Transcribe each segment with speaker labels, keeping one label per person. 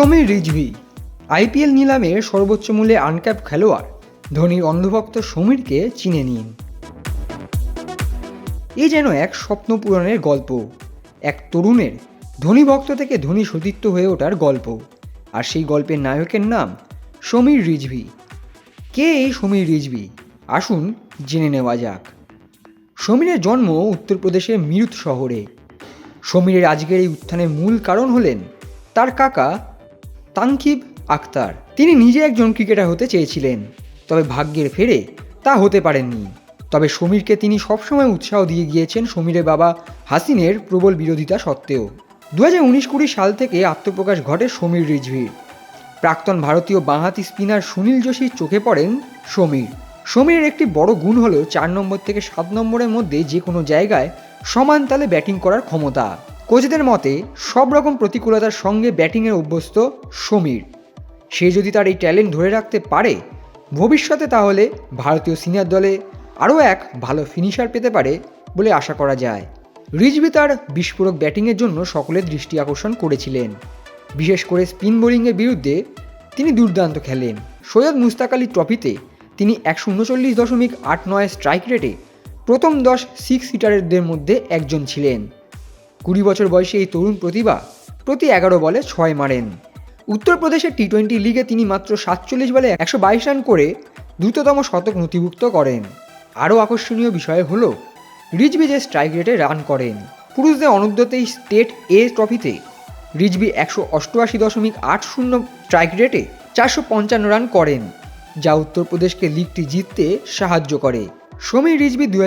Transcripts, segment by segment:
Speaker 1: Samir Rizvi. IPL নিলামে সর্বোচ্চ মূল্যে আনক্যাপ খেলোয়াড়। ধোনির অন্ধভক্ত সমীরকে চিনে নিন। এ যেন এক স্বপ্ন পূরণের গল্প। এক তরুণের, ধনী ভক্ত থেকে ধনী সতীর্থ হয়ে ওঠার গল্প। আর সেই গল্পের নায়কের নাম সমীর রিজভি। কে এই সমীর রিজভি? আসুন জেনে নেওয়া যাক। সমীরের জন্ম উত্তরপ্রদেশের মিরুত শহরে। সমীরের আজকের এই উত্থানের মূল কারণ হলেন তার কাকা তানকিব আক্তার। তিনি নিজে একজন ক্রিকেটার হতে চেয়েছিলেন, তবে ভাগ্যের ফেরে তা হতে পারেননি। তবে সমীরকে তিনি সবসময় উৎসাহ দিয়ে গিয়েছেন সমীরের বাবা হাসিনের প্রবল বিরোধিতা সত্ত্বেও। দু হাজার উনিশ কুড়ি সাল থেকে আত্মপ্রকাশ ঘটে সমীর রিজভির। প্রাক্তন ভারতীয় বাঁহাতি স্পিনার সুনীল যোশীর চোখে পড়েন সমীর। সমীরের একটি বড় গুণ হল চার নম্বর থেকে সাত নম্বরের মধ্যে যে কোনো জায়গায় সমান তালে ব্যাটিং করার ক্ষমতা। কোচদের মতে, সব রকম প্রতিকূলতার সঙ্গে ব্যাটিংয়ের অভ্যস্ত সমীর। সে যদি তার এই ট্যালেন্ট ধরে রাখতে পারে, ভবিষ্যতে তাহলে ভারতীয় সিনিয়র দলে আরও এক ভালো ফিনিশার পেতে পারে বলে আশা করা যায়। রিজভি তার বিস্ফোরক ব্যাটিংয়ের জন্য সকলের দৃষ্টি আকর্ষণ করেছিলেন। বিশেষ করে স্পিন বোলিংয়ের বিরুদ্ধে তিনি দুর্দান্ত খেলেন। সৈয়দ মুস্তাক আলী ট্রফিতে তিনি একশো উনচল্লিশ দশমিক আট নয় স্ট্রাইক রেটে প্রথম দশ সিক্স সিটারদের মধ্যে একজন ছিলেন। কুড়ি বছর বয়সী এই তরুণ প্রতিভা প্রতি এগারো বলে ছয় মারেন। উত্তরপ্রদেশের টি টোয়েন্টি লিগে তিনি মাত্র সাতচল্লিশ বলে একশো বাইশ রান করে দ্রুততম শতক নথিভুক্ত করেন। আরও আকর্ষণীয় বিষয় হল রিজবি যে স্ট্রাইক রেটে রান করেন, পুরুষদের অনূর্ধ্ব তেইশ স্টেট এ ট্রফিতে রিজবি একশো অষ্টআশি দশমিক আট শূন্য স্ট্রাইক রেটে চারশো পঞ্চান্ন রান করেন, যা উত্তরপ্রদেশকে লিগটি জিততে সাহায্য করে। সমীর রিজবি দু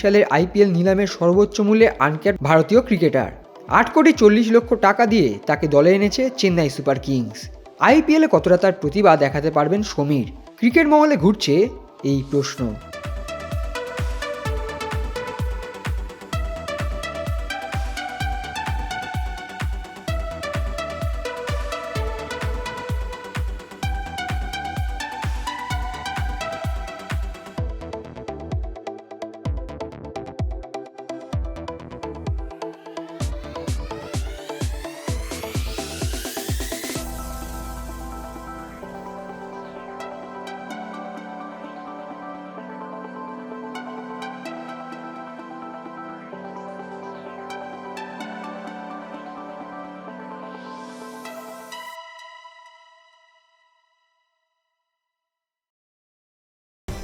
Speaker 1: সালের আইপিএল নিলামের সর্বোচ্চ মূল্যে আনক্যাট ভারতীয় ক্রিকেটার। আট কোটি চল্লিশ লক্ষ টাকা দিয়ে তাকে দলে এনেছে চেন্নাই সুপার কিংস। আইপিএলে কতটা তার প্রতিভা দেখাতে পারবেন সমীর? ক্রিকেট মহলে ঘুরছে এই প্রশ্ন।